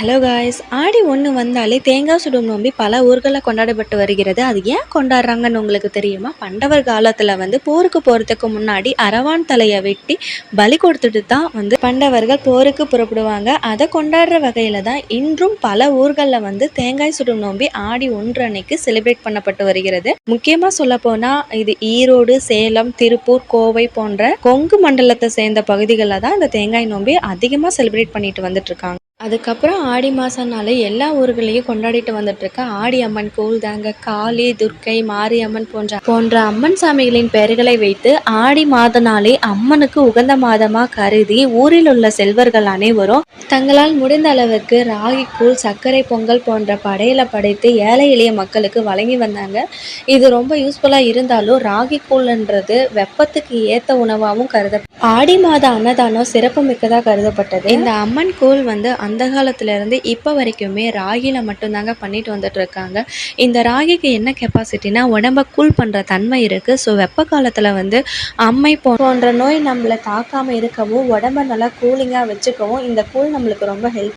Hello guys ஆடி ஒன்று வந்தாலே தேங்காய் சுடும் நோம்பி பல ஊர்களில் கொண்டாடப்பட்டு வருகிறது. அது ஏன் கொண்டாடுறாங்கன்னு உங்களுக்கு தெரியுமா? பண்டவர் காலத்தில் வந்து போருக்கு போகிறதுக்கு முன்னாடி அரவான் தலையை வெட்டி பலி கொடுத்துட்டு தான் வந்து பண்டவர்கள் போருக்கு புறப்படுவாங்க. அதை கொண்டாடுற வகையில் தான் இன்றும் பல ஊர்களில் வந்து தேங்காய் சுடும் நோம்பி ஆடி ஒன்று அன்னைக்கு செலிப்ரேட் பண்ணப்பட்டு வருகிறது. முக்கியமாக சொல்லப்போனால் இது ஈரோடு சேலம் திருப்பூர் கோவை போன்ற கொங்கு மண்டலத்தை சேர்ந்த பகுதிகளில் தான் இந்த தேங்காய் நோம்பி அதிகமாக செலிப்ரேட் பண்ணிட்டு வந்துட்டு இருக்காங்க. அதுக்கப்புறம் ஆடி மாதம்னாலே எல்லா ஊர்களையும் கொண்டாடிட்டு வந்துட்டுருக்க ஆடி அம்மன் கோவில் தாங்க காளி துர்க்கை மாரியம்மன் போன்ற போன்ற அம்மன் சாமிகளின் பெயர்களை வைத்து ஆடி மாதனாலே அம்மனுக்கு உகந்த மாதமாக கருதி ஊரில் உள்ள செல்வர்கள் அனைவரும் தங்களால் முடிந்த அளவுக்கு ராகி கூழ் சர்க்கரை பொங்கல் போன்ற படையில படைத்து ஏழை எளிய மக்களுக்கு வழங்கி வந்தாங்க. இது ரொம்ப யூஸ்ஃபுல்லாக இருந்தாலும் ராகி கூழ்ன்றது வெப்பத்துக்கு ஏற்ற உணவாகவும் கருத ஆடி மாத அன்னதானம் சிறப்பு மிக்கதாக கருதப்பட்டது. இந்த அம்மன் கூழ் வந்து அந்த காலத்துலேருந்து இப்போ வரைக்குமே ராகியில் மட்டும்தாங்க பண்ணிட்டு வந்துட்டு இருக்காங்க இந்த ராகிக்கு என்ன கெப்பாசிட்டினா உடம்ப கூல் பண்ணுற தன்மை இருக்குது ஸோ வெப்ப காலத்தில் வந்து அம்மை போன்ற நோய் நம்மளை தாக்காமல் இருக்கவும் உடம்ப நல்லா கூலிங்காக வச்சுக்கவும் இந்த கூழ் நம்மளுக்கு ரொம்ப ஹெல்ப்